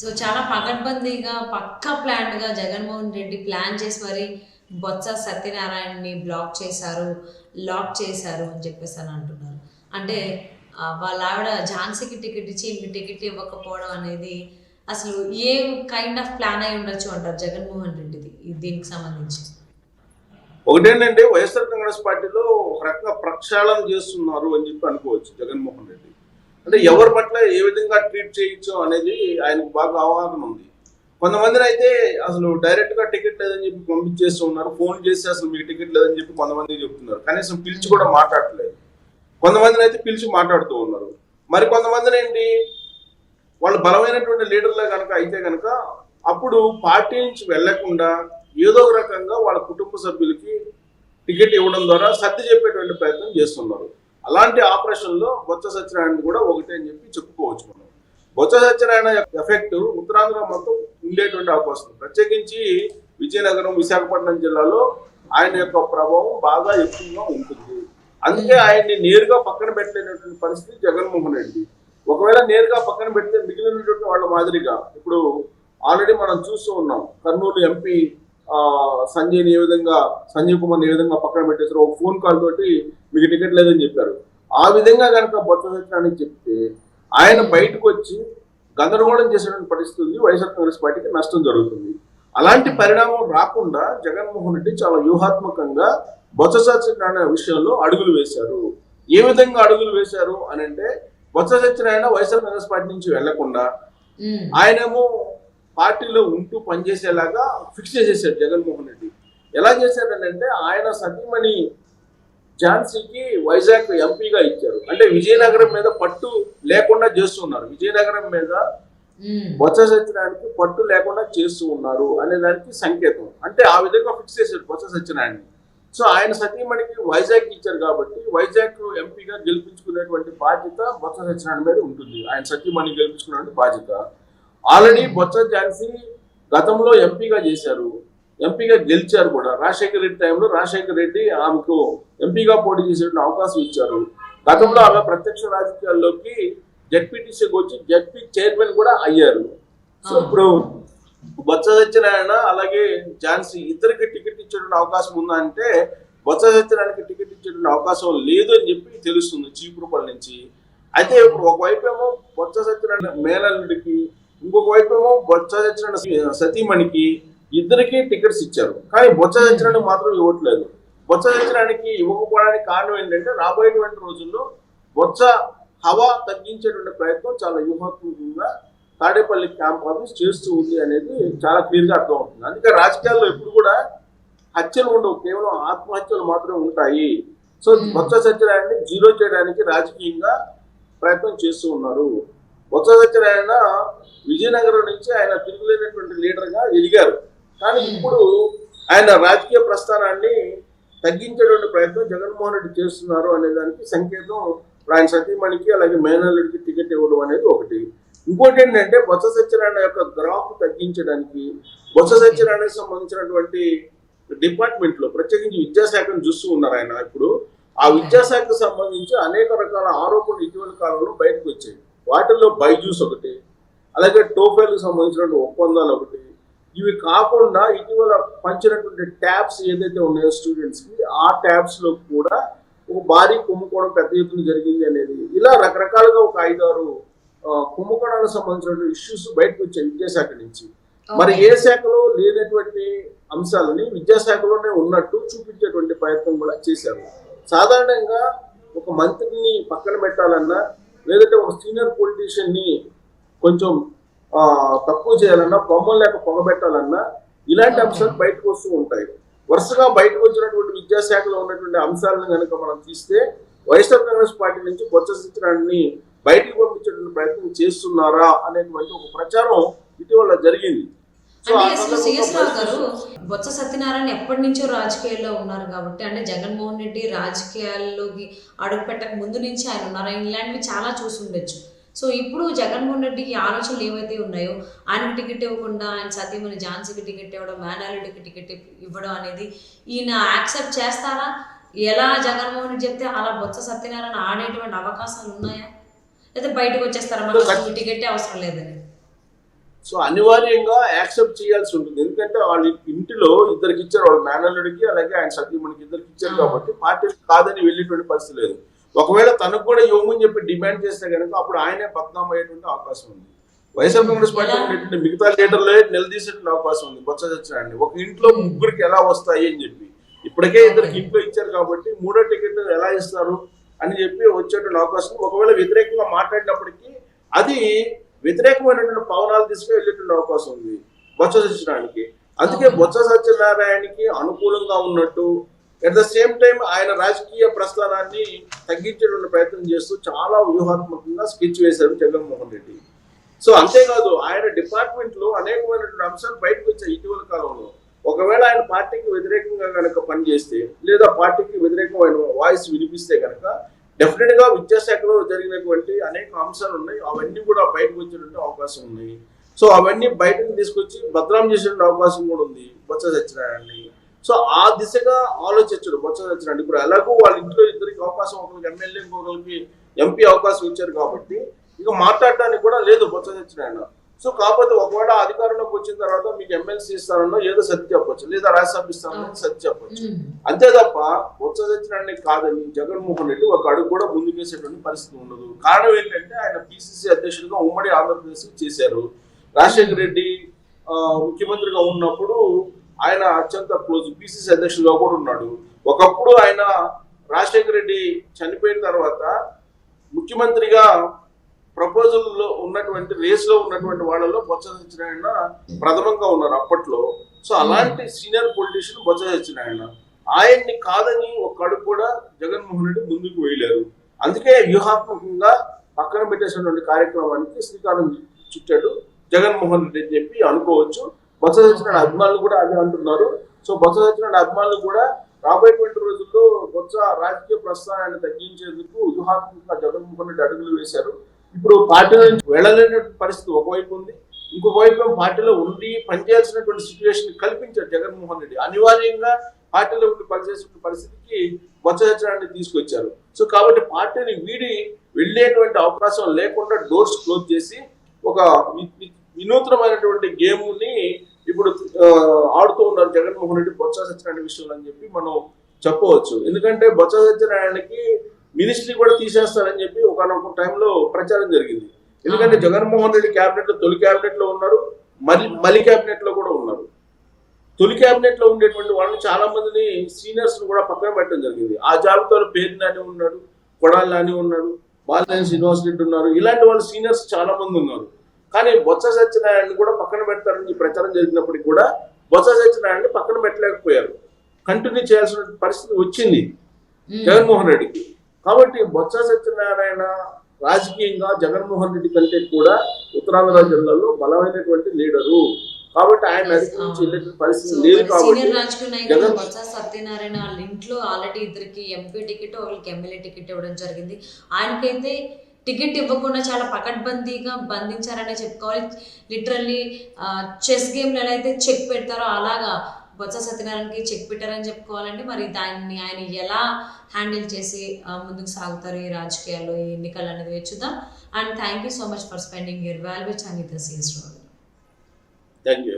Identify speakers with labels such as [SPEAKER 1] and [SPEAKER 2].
[SPEAKER 1] So చాలా పకడ్బందీగా పక్కా గా జగన్మోహన్ రెడ్డి ప్లాన్ చేసి మరి బొత్స సత్యనారాయణని బ్లాక్ చేశారు లాక్ చేశారు అని చెప్పేసి అని అంటున్నారు. అంటే వాళ్ళ ఆవిడ ఝాన్సీకి టికెట్ ఇచ్చి ఇంక టికెట్ ఇవ్వకపోవడం అనేది అసలు ఏ కైండ్ ఆఫ్ ప్లాన్ అయి ఉండొచ్చు అంటారు జగన్మోహన్ రెడ్డిది దీనికి సంబంధించి?
[SPEAKER 2] ఒకటేంటంటే వైఎస్ఆర్ కాంగ్రెస్ పార్టీలో ఒక రకంగా ప్రక్షాళన చేస్తున్నారు అని చెప్పి అనుకోవచ్చు జగన్మోహన్ రెడ్డి. అంటే ఎవరి పట్ల ఏ విధంగా ట్రీట్ చేయొచ్చు అనేది ఆయనకు బాగా అవగాహన ఉంది. కొంతమందిని అయితే అసలు డైరెక్ట్గా టికెట్ లేదని చెప్పి పంపించేస్తూ ఉన్నారు ఫోన్ చేసి అసలు మీకు టికెట్ లేదని చెప్పి కొంతమంది చెప్తున్నారు. కనీసం పిలిచి కూడా మాట్లాడట్లేదు. కొంతమందిని అయితే పిలిచి మాట్లాడుతూ ఉన్నారు. మరి కొంతమందిని ఏంటి వాళ్ళు బలమైనటువంటి లీడర్లే కనుక అయితే కనుక అప్పుడు పార్టీ నుంచి వెళ్ళకుండా ఏదో ఒక రకంగా వాళ్ళ కుటుంబ సభ్యులకి టికెట్ ఇవ్వడం ద్వారా సర్ది చెప్పేటువంటి ప్రయత్నం చేస్తున్నారు. అలాంటి ఆపరేషన్లో బొత్స సత్యనారాయణ కూడా ఒకటే అని చెప్పి చెప్పుకోవచ్చు మనం. బొత్స సత్యనారాయణ యొక్క ఎఫెక్ట్ ఉత్తరాంధ్ర మొత్తం ఉండేటువంటి అవకాశం. ప్రత్యేకించి విజయనగరం విశాఖపట్నం జిల్లాలో ఆయన యొక్క ప్రభావం బాగా ఎక్కువగా ఉంటుంది. అందుకే ఆయన్ని నేరుగా పక్కన పెట్టలేనటువంటి పరిస్థితి జగన్మోహన్ రెడ్డి. ఒకవేళ నేరుగా పక్కన పెడితే మిగిలినటువంటి వాళ్ళ మాదిరిగా ఇప్పుడు ఆల్రెడీ మనం చూస్తూ ఉన్నాం. కర్నూలు ఎంపీ సంజయ్ని ఏ విధంగా సంజయ్ కుమార్ని ఏ విధంగా పక్కన పెట్టేసారు ఒక ఫోన్ కాల్ తోటి మీకు టికెట్ లేదని చెప్పారు. ఆ విధంగా కనుక బొత్స సత్యనారాయణ చెప్తే ఆయన బయటకు వచ్చి గందరగోళం చేసేటువంటి పరిస్థితి ఉంది వైఎస్ఆర్ కాంగ్రెస్ పార్టీకి నష్టం జరుగుతుంది. అలాంటి పరిణామం రాకుండా జగన్మోహన్ రెడ్డి చాలా వ్యూహాత్మకంగా బొత్స సత్యనారాయణ విషయంలో అడుగులు వేశారు. ఏ విధంగా అడుగులు వేశారు అని అంటే బొత్స సత్యనారాయణ వైఎస్ఆర్ కాంగ్రెస్ పార్టీ నుంచి
[SPEAKER 1] వెళ్ళకుండా.
[SPEAKER 2] ఆయనేమో పార్టీలో ఉంటూ పనిచేసేలాగా ఫిక్స్ చేసేసాడు జగన్మోహన్ రెడ్డి. ఎలా చేశాడనంటే ఆయన సతీమణి ఝాన్సీకి వైజాగ్ ఎంపీగా ఇచ్చారు. అంటే విజయనగరం మీద పట్టు లేకుండా చేస్తున్నారు విజయనగరం మీద. బొత్స సత్యనారాయణకి పట్టు లేకుండా చేస్తూ ఉన్నారు అనే దానికి సంకేతం. అంటే ఆ విధంగా ఫిక్స్ చేశారు బొత్స సత్యనారాయణ సో ఆయన సతీమణికి వైజాగ్ ఇచ్చారు కాబట్టి వైజాగ్ ఎంపీగా గెలిపించుకునేటువంటి బాధ్యత బొత్స సత్యనారాయణ మీద ఉంటుంది. ఆయన సతీమణి గెలిపించుకునే బాధ్యత. ఆల్రెడీ బొత్స ఝాన్సీ గతంలో ఎంపీగా చేశారు. ఎంపీగా గెలిచారు కూడా. రాజశేఖర రెడ్డి టైంలో రాజశేఖర రెడ్డి ఆమెకు ఎంపీగా పోటీ చేసే అవకాశం ఇచ్చారు. గతంలో ఆమె ప్రత్యక్ష రాజకీయాల్లోకి జడ్పీటీసీకి వచ్చి జడ్పీ చైర్మన్ కూడా అయ్యారు. సో ఇప్పుడు బొత్స సత్యనారాయణ అలాగే ఝాన్సీ ఇద్దరికి టికెట్ ఇచ్చేటువంటి అవకాశం ఉందా అంటే బొత్స సత్యనారాయణకి టికెట్ ఇచ్చేటువంటి అవకాశం లేదు అని చెప్పి తెలుస్తుంది చీపురుపల్లి నుంచి. అయితే ఇప్పుడు ఒకవైపు ఏమో బొత్స సత్యనారాయణ మేనల్లుడికి ఇంకొక వైపు ఏమో బొత్స సత్యనారాయణ సతీమణికి ఇద్దరికి టికెట్స్ ఇచ్చారు. కానీ బొత్స సత్యనారాయణ మాత్రం ఇవ్వట్లేదు. బొత్స సత్యనారాయణకి ఇవ్వకపోవడానికి కారణం ఏంటంటే రాబోయేటువంటి రోజుల్లో బొత్స హవా తగ్గించేటువంటి ప్రయత్నం చాలా వ్యూహాత్మకంగా తాడేపల్లి క్యాంప్ ఆఫీస్ చేస్తూ ఉంది అనేది చాలా క్లియర్గా అర్థం అవుతుంది అందుకే రాజకీయాల్లో ఎప్పుడు కూడా హత్యలు ఉండవు. కేవలం ఆత్మహత్యలు మాత్రమే ఉంటాయి. సో బొత్స సత్యనారాయణని జీరో చేయడానికి రాజకీయంగా ప్రయత్నం చేస్తూ ఉన్నారు. బొత్స సత్యనారాయణ విజయనగరం నుంచి ఆయన తిరుగులేనటువంటి లీడర్గా ఎదిగారు. కానీ ఇప్పుడు ఆయన రాజకీయ ప్రస్థానాన్ని తగ్గించేటువంటి ప్రయత్నం జగన్మోహన్ రెడ్డి చేస్తున్నారు అనే దానికి సంకేతం ఇప్పుడు ఆయన సతీమణికి అలాగే మేనల్లుడికి టికెట్ ఇవ్వడం అనేది ఒకటి. ఇంకోటి ఏంటంటే బొత్స సత్యనారాయణ యొక్క గ్రాఫ్ తగ్గించడానికి బొత్స సత్యనారాయణకి సంబంధించినటువంటి డిపార్ట్మెంట్లో ప్రత్యేకించి విద్యాశాఖను చూస్తూ ఉన్నారు ఆయన. ఇప్పుడు ఆ విద్యాశాఖకు సంబంధించి అనేక రకాల ఆరోపణలు ఇటీవల కాలంలో బయటకు వచ్చాయి. వాటిల్లో బైజూస్ ఒకటి అలాగే టోఫెల్కి సంబంధించినటువంటి ఒప్పందాలు ఒకటి. ఇవి కాకుండా ఇటీవల పంచినటువంటి ట్యాబ్స్ ఏదైతే ఉన్నాయో స్టూడెంట్స్కి ఆ ట్యాబ్స్లో కూడా ఒక భారీ కుంభకోణం పెద్ద ఎత్తున జరిగింది అనేది. ఇలా రకరకాలుగా ఒక ఐదారు ఆ, కుంభకోణాలకు సంబంధించినటువంటి ఇష్యూస్ బయటకు వచ్చాయి విద్యాశాఖ నుంచి. మరి ఏ శాఖలో లేనటువంటి అంశాలని విద్యాశాఖలోనే ఉన్నట్టు చూపించేటువంటి ప్రయత్నం కూడా చేశారు. సాధారణంగా ఒక మంత్రిని పక్కన పెట్టాలన్నా లేదంటే ఒక సీనియర్ పొలిటీషియన్ని కొంచెం తక్కువ చేయాలన్నా బొమ్మలు లేక పొగబెట్టాలన్నా ఇలాంటి అంశాలు బయటకు వస్తూ ఉంటాయి. వరుసగా బయటకు వచ్చినటువంటి విద్యాశాఖలో ఉన్నటువంటి అంశాలను కనుక మనం తీస్తే వైఎస్ఆర్ కాంగ్రెస్ పార్టీ నుంచి బొత్స సత్యనారాయణని బయటకు పంపించేటువంటి ప్రయత్నం చేస్తున్నారా అనేటువంటి ఒక ప్రచారం ఇటీవల జరిగింది.
[SPEAKER 1] అంటే అసలు సిఎస్ రావు గారు
[SPEAKER 2] సందర్భంలో
[SPEAKER 1] బొత్స సత్యనారాయణ ఎప్పటి నుంచో రాజకీయాల్లో ఉన్నారు కాబట్టి అంటే జగన్మోహన్ రెడ్డి రాజకీయాల్లోకి అడుగు పెట్టక ముందు నుంచి ఆయన ఉన్నారు. ఆయన ఇలాంటివి చాలా చూసి ఉండొచ్చు. సో ఇప్పుడు జగన్మోహన్ రెడ్డికి ఆలోచనలు ఏవైతే ఉన్నాయో ఆయనకు టికెట్ ఇవ్వకుండా ఆయన సతీమణి ఝాన్సీకి టికెట్ ఇవ్వడం మేనాలుడికి టికెట్ ఇవ్వడం అనేది ఈయన యాక్సెప్ట్ చేస్తారా? ఎలా జగన్మోహన్ రెడ్డి చెప్తే అలా బొత్స సత్యనారాయణ ఆడేటువంటి అవకాశాలు ఉన్నాయా? లేదా బయటకు వచ్చేస్తారా? మనకు టికెట్ అవసరం లేదని.
[SPEAKER 2] సో అనివార్యంగా యాక్సెప్ట్ చేయాల్సి ఉంటుంది ఎందుకంటే వాళ్ళ ఇంటిలో ఇద్దరికి ఇచ్చారు వాళ్ళ మేనల్లుడికి అలాగే ఆయన సతీమణికి ఇద్దరికి ఇచ్చారు. కాబట్టి పార్టీ కాదని వెళ్ళేటువంటి పరిస్థితి లేదు ఒకవేళ తనకు కూడా ఇవ్వమని చెప్పి డిమాండ్ చేస్తే కనుక అప్పుడు ఆయనే బద్నాం అయ్యేటువంటి అవకాశం ఉంది వైఎస్ఆర్ కాంగ్రెస్ పార్టీ? ఉండేటువంటి మిగతా లీడర్లే నిలదీసేటువంటి అవకాశం ఉంది బొత్స సత్యనారాయణ ఒక ఇంట్లో ముగ్గురికి ఎలా వస్తాయి అని చెప్పి ఇప్పటికే ఇద్దరికి ఇంట్లో ఇచ్చారు కాబట్టి మూడో టికెట్ ఎలా ఇస్తారు అని చెప్పి వచ్చేటువంటి అవకాశం. ఒకవేళ వ్యతిరేకంగా మాట్లాడినప్పటికీ అది వ్యతిరేకమైనటువంటి పవనాలు తీసుకుని వెళ్ళేటువంటి అవకాశం ఉంది. బొత్స సత్యనారాయణకి. అందుకే. బొత్స సత్యనారాయణకి అనుకూలంగా ఉన్నట్టు అట్ ద సేమ్ టైం ఆయన రాజకీయ ప్రస్థానాన్ని తగ్గించేటువంటి ప్రయత్నం చేస్తూ చాలా వ్యూహాత్మకంగా స్కెచ్ వేశారు జగన్మోహన్ రెడ్డి. సో అంతేకాదు ఆయన డిపార్ట్మెంట్లో అనేకమైనటువంటి అంశాలు బయటకు వచ్చాయి ఇటీవల కాలంలో. ఒకవేళ ఆయన పార్టీకి వ్యతిరేకంగా కనుక పనిచేస్తే లేదా పార్టీకి వ్యతిరేకమైన వాయిస్ వినిపిస్తే కనుక డెఫినెట్గా విద్యాశాఖలో జరిగినటువంటి అనేక అంశాలు ఉన్నాయి. అవన్నీ కూడా బయటకు వచ్చేటువంటి అవకాశం ఉన్నాయి సో అవన్నీ బయటకు తీసుకొచ్చి భద్రం చేసే అవకాశం కూడా ఉంది. బొత్స సత్యనారాయణని. సో ఆ దిశగా ఆలోచించడు బొత్స సత్యనారాయణ ఇప్పుడు ఎలాగో వాళ్ళ ఇంట్లో ఇద్దరికి అవకాశం ఒకరికి ఎమ్మెల్యే ఒకరికి ఎంపీ అవకాశం ఇచ్చారు కాబట్టి ఇక మాట్లాడటానికి కూడా లేదు బొత్స సత్యనారాయణ. సో కాకపోతే ఒకవేళ అధికారంలోకి వచ్చిన తర్వాత మీకు ఎమ్మెల్సీ ఇస్తారన్నో ఏదో సత్య చెప్పొచ్చు లేదా రాజ్యసభ ఇస్తారన్నో సత్య చెప్పొచ్చు. అంతే తప్ప బొత్స సత్యనారాయణ కాదని జగన్మోహన్ రెడ్డి ఒక అడుగు కూడా ముందుకేసేటువంటి పరిస్థితి ఉండదు. కారణం ఏంటంటే ఆయన పిసిసి అధ్యక్షుడిగా ఉమ్మడి ఆంధ్రప్రదేశ్ చేశారు. రాజశేఖర రెడ్డి ముఖ్యమంత్రిగా ఉన్నప్పుడు ఆయన అత్యంత క్లోజ్ పిసిసి అధ్యక్షుడిగా కూడా ఉన్నాడు. ఒకప్పుడు ఆయన రాజశేఖర రెడ్డి చనిపోయిన తర్వాత ముఖ్యమంత్రిగా ప్రపోజల్లో ఉన్నటువంటి రేస్లో ఉన్నటువంటి వాళ్ళలో బొత్స సత్యనారాయణ ప్రథమంగా ఉన్నారు అప్పట్లో. సో అలాంటి సీనియర్ పొలిటీషియన్ బొత్స సత్యనారాయణ ఆయన్ని కాదని ఒక్కడు కూడా జగన్మోహన్ రెడ్డి ముందుకు వేయలేరు. అందుకే వ్యూహాత్మకంగా పక్కన పెట్టేసినటువంటి కార్యక్రమానికి శ్రీకారం చుట్టాడు జగన్మోహన్ రెడ్డి అని చెప్పి అనుకోవచ్చు. బొత్స సత్యనారాయణ అభిమానులు కూడా అదే అంటున్నారు. సో బొత్స సత్యనారాయణ అభిమానులు కూడా రాబోయేటువంటి రోజుల్లో బొత్స రాజకీయ ప్రస్థానాన్ని తగ్గించేందుకు వ్యూహాత్మకంగా జగన్మోహన్ రెడ్డి అడుగులు వేశారు. ఇప్పుడు పార్టీ నుంచి వెళ్ళలేని పరిస్థితి ఒకవైపు ఉంది ఇంకొక వైపు పార్టీలో ఉండి పనిచేయాల్సినటువంటి సిచ్యువేషన్ కల్పించారు జగన్మోహన్ రెడ్డి. అనివార్యంగా పార్టీలో ఉండి పనిచేసిన పరిస్థితికి బొత్స తీసుకొచ్చారు. సో కాబట్టి పార్టీని వీడి వెళ్ళేటువంటి అవకాశం లేకుండా డోర్స్ క్లోజ్ చేసి ఒక వినూత్నమైనటువంటి గేమ్ని ఇప్పుడు ఆడుతూ ఉన్నారు జగన్మోహన్ రెడ్డి బొత్స సత్యనారాయణ విషయంలో అని చెప్పి మనం చెప్పవచ్చు. ఎందుకంటే బొత్స సత్యనారాయణకి మినిస్ట్రీ కూడా తీసేస్తారని చెప్పి ఒకనొక టైంలో ప్రచారం జరిగింది. ఎందుకంటే జగన్మోహన్ రెడ్డి క్యాబినెట్లో తొలి క్యాబినెట్లో ఉన్నారు మలి మలి క్యాబినెట్లో కూడా ఉన్నారు. తొలి క్యాబినెట్లో ఉండేటువంటి వాళ్ళని చాలా మందిని సీనియర్స్ కూడా పక్కన పెట్టడం జరిగింది. ఆ జాబితాలో పేరు నాని ఉన్నాడు కొడాలి నాని ఉన్నాడు బాలినేని శ్రీనివాస్ రెడ్డి ఉన్నారు. ఇలాంటి వాళ్ళు సీనియర్స్ చాలా మంది ఉన్నారు. కానీ బొత్స సత్యనారాయణ కూడా పక్కన పెడతారని ప్రచారం జరిగినప్పటికీ కూడా బొత్స సత్యనారాయణ పక్కన పెట్టలేకపోయారు. కంటిన్యూ చేయాల్సిన పరిస్థితి వచ్చింది. జగన్మోహన్ రెడ్డికి. కాబట్టి బొత్స సత్యనారాయణ రాజకీయంగా జగన్మోహన్ రెడ్డి కంటే కూడా ఉత్తరాంధ్ర జిల్లాలో బలమైనటువంటి లీడరు. కాబట్టి ఆయన వెళ్ళేటువంటి పరిస్థితి లేదు కాబట్టి జగన్-
[SPEAKER 1] సత్యనారాయణ వాళ్ళ ఇంట్లో ఆల్రెడీ ఇద్దరికి ఎంపీ టికెట్ ఒకరికి ఎమ్మెల్యే టికెట్ ఇవ్వడం జరిగింది. ఆయనకైతే టికెట్ ఇవ్వకుండా చాలా పకడ్బందీగా బంధించారనే చెప్పుకోవాలి. లిటరల్లీ చెస్ గేమ్లో ఎలా అయితే చెక్ పెడతారో అలాగా బొత్స సత్యనారాయణకి చెక్ పెట్టారని చెప్పుకోవాలండి. మరి దాన్ని ఆయన ఎలా హ్యాండిల్ చేసి ముందుకు సాగుతారు ఈ రాజకీయాల్లో ఈ ఎన్నికలు అనేది వేచుద్దాం చూద్దాం. And thank you so much for spending your value time with CS
[SPEAKER 2] thank you